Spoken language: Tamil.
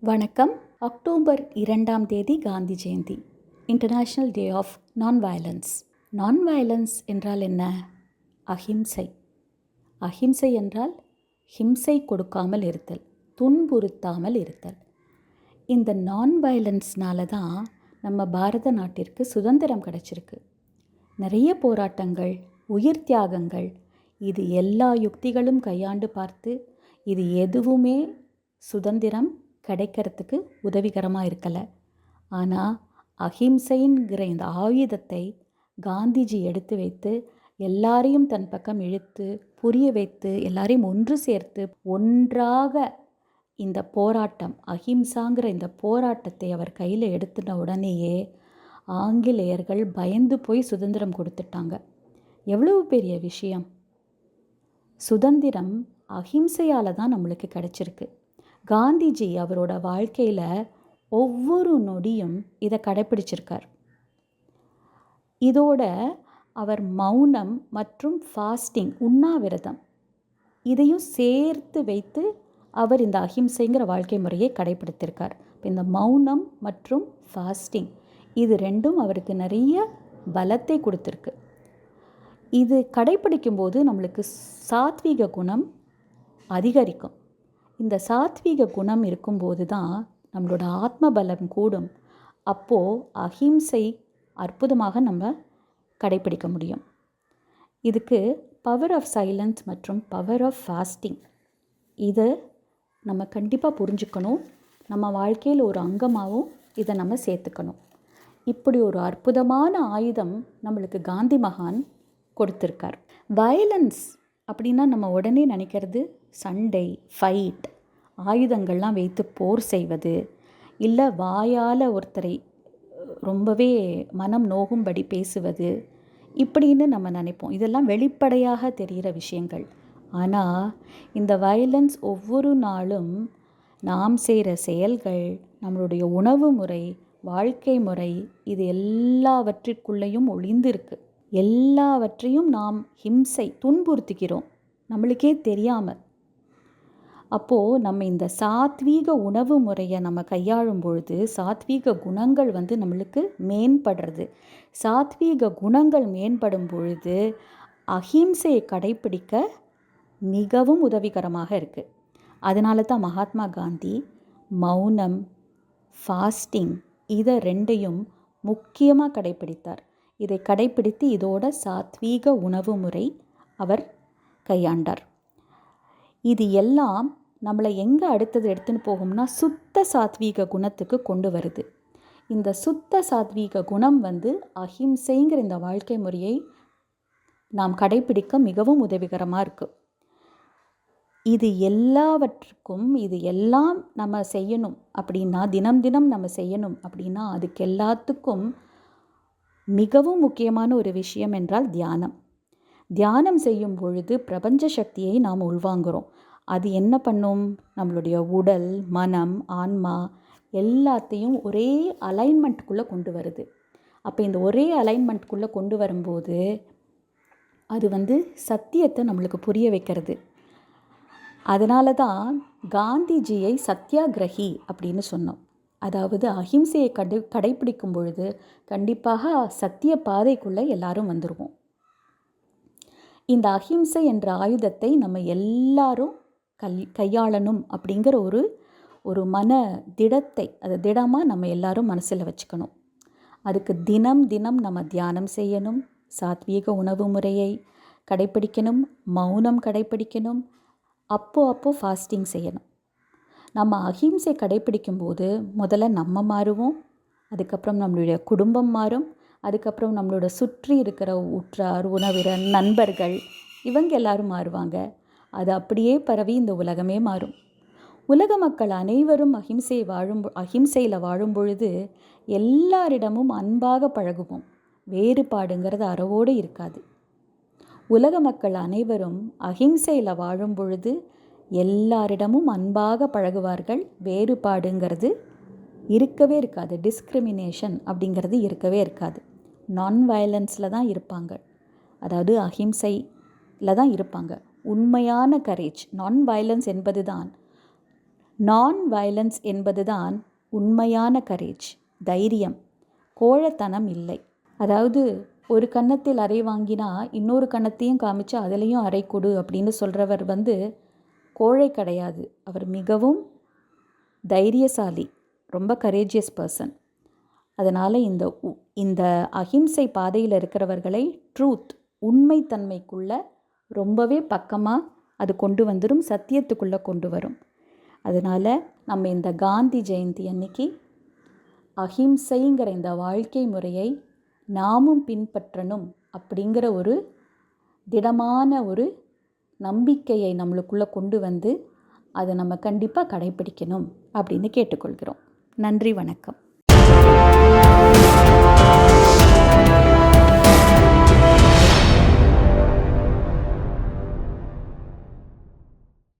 வணக்கம். அக்டோபர் இரண்டாம் தேதி Gandhi Jayanti. International day of non violence non violence என்றால் என்ன? அஹிம்சை. அஹிம்சை என்றால் ஹிம்சை கொடுக்காமல் இருத்தல் துன்புறுத்தாமல் இருத்தல். இந்த நான் வயலன்ஸ்னால தான் நம்ம பாரத நாட்டிற்கு சுதந்திரம் கிடச்சிருக்கு. நிறைய போராட்டங்கள் உயிர் தியாகங்கள் இது எல்லா யுக்திகளும் கையாண்டு பார்த்து இது எதுவுமே சுதந்திரம் கிடைக்கிறதுக்கு உதவிகரமாக இருக்கலை. ஆனால் அஹிம்சைங்கிற இந்த ஆயுதத்தை காந்திஜி எடுத்து வைத்து எல்லாரையும் தன் பக்கம் இழுத்து புரிய வைத்து எல்லாரையும் ஒன்று சேர்த்து ஒன்றாக இந்த போராட்டம் அஹிம்சாங்கிற இந்த போராட்டத்தை அவர் கையில் எடுத்துன உடனேயே ஆங்கிலேயர்கள் பயந்து போய் சுதந்திரம் கொடுத்துட்டாங்க. எவ்வளவு பெரிய விஷயம்? சுதந்திரம் அஹிம்சையால் தான் நம்மளுக்கு கிடச்சிருக்கு. காந்திஜி அவரோட வாழ்க்கையில் ஒவ்வொரு நொடியும் இதை கடைப்பிடிச்சிருக்கார். இதோட அவர் மௌனம் மற்றும் ஃபாஸ்டிங் உண்ணாவிரதம் இதையும் சேர்த்து வைத்து அவர் இந்த அஹிம்சைங்கிற வாழ்க்கை முறையை கடைப்பிடித்திருக்கார். இப்போ இந்த மௌனம் மற்றும் ஃபாஸ்டிங் இது ரெண்டும் அவருக்கு நிறைய பலத்தை கொடுத்துருக்கு. இது கடைப்பிடிக்கும்போது நம்மளுக்கு சாத்வீக குணம் அதிகரிக்கும். இந்த சாத்வீக குணம் இருக்கும்போது தான் நம்மளோட ஆத்ம பலம் கூடும். அப்போது அஹிம்சை அற்புதமாக நம்ம கடைப்பிடிக்க முடியும். இதுக்கு பவர் ஆஃப் சைலன்ஸ் மற்றும் பவர் ஆஃப் ஃபாஸ்டிங் இதை நம்ம கண்டிப்பாக புரிஞ்சுக்கணும். நம்ம வாழ்க்கையில் ஒரு அங்கமாகவும் இதை நம்ம சேர்த்துக்கணும். இப்படி ஒரு அற்புதமான ஆயுதம் நம்மளுக்கு காந்தி மகான் கொடுத்துருக்கார். வயலன்ஸ் அப்படின்னா நம்ம உடனே நினைக்கிறது சண்டை ஃபைட் ஆயுதங்கள்லாம் வைத்து போர் செய்வது. இல்லை வாயால் ஒருத்தரை ரொம்பவே மனம் நோகும்படி பேசுவது. இப்படின்னு நம்ம நினைப்போம். இதெல்லாம் வெளிப்படையாக தெரிகிற விஷயங்கள். ஆனால் இந்த வயலன்ஸ் ஒவ்வொரு நாளும் நாம் செய்கிற செயல்கள் நம்மளுடைய உணவு முறை வாழ்க்கை முறை இது எல்லாவற்றிற்குள்ளேயும் ஒளிந்திருக்கு. எல்லாவற்றையும் நாம் ஹிம்சை துன்புறுத்திக்கிறோம் நம்மளுக்கே தெரியாமல் அப்போது நம்ம இந்த சாத்வீக உணவு முறையை நம்ம கையாளும் பொழுது சாத்வீக குணங்கள் வந்து நம்மளுக்கு மேம்படுறது. சாத்வீக குணங்கள் மேம்படும் பொழுது அஹிம்சையை கடைப்பிடிக்க மிகவும் உதவிகரமாக இருக்குது அதனால தான் மகாத்மா காந்தி மௌனம் ஃபாஸ்டிங் இதை ரெண்டையும் முக்கியமாக கடைப்பிடித்தார். இதை கடைப்பிடித்து இதோட சாத்வீக உணவு முறை அவர் கையாண்டார். இது எல்லாம் நம்மளை எங்கே அடுத்தது எடுத்துன்னு போகும்னா சுத்த சாத்வீக குணத்துக்கு கொண்டு வருது. இந்த சுத்த சாத்வீக குணம் வந்து அஹிம்சைங்கிற இந்த வாழ்க்கை முறையை நாம் கடைப்பிடிக்க மிகவும் உதவிகரமாக இருக்குது இது எல்லாவற்றுக்கும் இது எல்லாம் நம்ம செய்யணும் அப்படின்னா தினம் தினம் நம்ம செய்யணும் அப்படின்னா அதுக்கு எல்லாத்துக்கும் மிகவும் முக்கியமான ஒரு விஷயம் என்றால் தியானம். தியானம் செய்யும் பொழுது பிரபஞ்ச சக்தியை நாம் உள்வாங்குகிறோம் அது என்ன பண்ணும்? நம்மளுடைய உடல் மனம் ஆன்மா எல்லாத்தையும் ஒரே அலைன்மெண்ட்டுக்குள்ளே கொண்டு வருது. அப்போ இந்த ஒரே அலைன்மெண்ட்டுக்குள்ளே கொண்டு வரும்போது அது வந்து சத்தியத்தை நம்மளுக்கு புரிய வைக்கிறது. அதனால தான் காந்திஜியை சத்தியாகிரகி அப்படின்னு சொன்னோம். அதாவது அஹிம்சையை கடை கடைப்பிடிக்கும் பொழுது கண்டிப்பாக சத்திய பாதைக்குள்ளே எல்லாரும் வந்துடுவோம் இந்த அஹிம்சை என்ற ஆயுதத்தை நம்ம எல்லாரும் கல் கையாளணும் அப்படிங்கிற ஒரு ஒரு மன திடத்தை அது திடமாக நம்ம எல்லாரும் மனசில் வச்சுக்கணும். அதுக்கு தினம் தினம் நம்ம தியானம் செய்யணும். சாத்வீக உணவு முறையை கடைப்பிடிக்கணும். மௌனம் கடைப்பிடிக்கணும். அப்போ அப்போ ஃபாஸ்டிங் செய்யணும். நம்ம அஹிம்சை கடைப்பிடிக்கும்போது முதல்ல நம்ம மாறுவோம். அதுக்கப்புறம் நம்மளுடைய குடும்பம் மாறும். அதுக்கப்புறம் நம்மளோட சுற்றி இருக்கிற உற்றார் உணவினர் நண்பர்கள் இவங்க எல்லாரும் மாறுவாங்க. அது அப்படியே பரவி இந்த உலகமே மாறும். உலக மக்கள் அனைவரும் அஹிம்சை வாழும் அஹிம்சையில் வாழும் பொழுது எல்லாரிடமும் அன்பாக பழகுவோம். வேறுபாடுங்கிறது அறவோடு இருக்காது. உலக மக்கள் அனைவரும் அஹிம்சையில் வாழும் பொழுது எல்லாரிடமும் அன்பாக பழகுவார்கள். வேறுபாடுங்கிறது இருக்கவே இருக்காது. டிஸ்கிரிமினேஷன் அப்படிங்கிறது இருக்கவே இருக்காது. நான் வயலன்ஸில் தான் இருப்பாங்க. அதாவது அஹிம்சையில் தான் இருப்பாங்க. உண்மையான கரேஜ் நான் வயலன்ஸ் என்பதுதான். நான் வயலன்ஸ் என்பதுதான் உண்மையான கரேஜ் தைரியம் கோழைத்தனம் இல்லை. அதாவது ஒரு கன்னத்தில் அறை வாங்கினா இன்னொரு கன்னத்தையும் காமிச்சு அதுலேயும் அறை கொடு அப்படின்னு சொல்கிறவர் வந்து கோழை கிடையாது. அவர் மிகவும் தைரியசாலி ரொம்ப கரேஜியஸ் பர்சன் அதனால் இந்த உ- இந்த அஹிம்சை பாதையில் இருக்கிறவர்களை ட்ரூத் உண்மைத்தன்மைக்குள்ள ரொம்பவே பக்கமாக அது கொண்டு வந்துடும் சத்தியத்துக்குள்ளே கொண்டு வரும். அதனால் நம்ம இந்த காந்தி ஜெயந்தி அன்னைக்கு அஹிம்சைங்கிற இந்த வாழ்க்கை முறையை நாமும் பின்பற்றணும் அப்படிங்கிற ஒரு திடமான ஒரு நம்பிக்கையை நம்மளுக்குள்ளே கொண்டு வந்து அதை நம்ம கண்டிப்பாக கடைப்பிடிக்கணும் அப்படின்னு கேட்டுக்கொள்கிறோம். நன்றி வணக்கம்.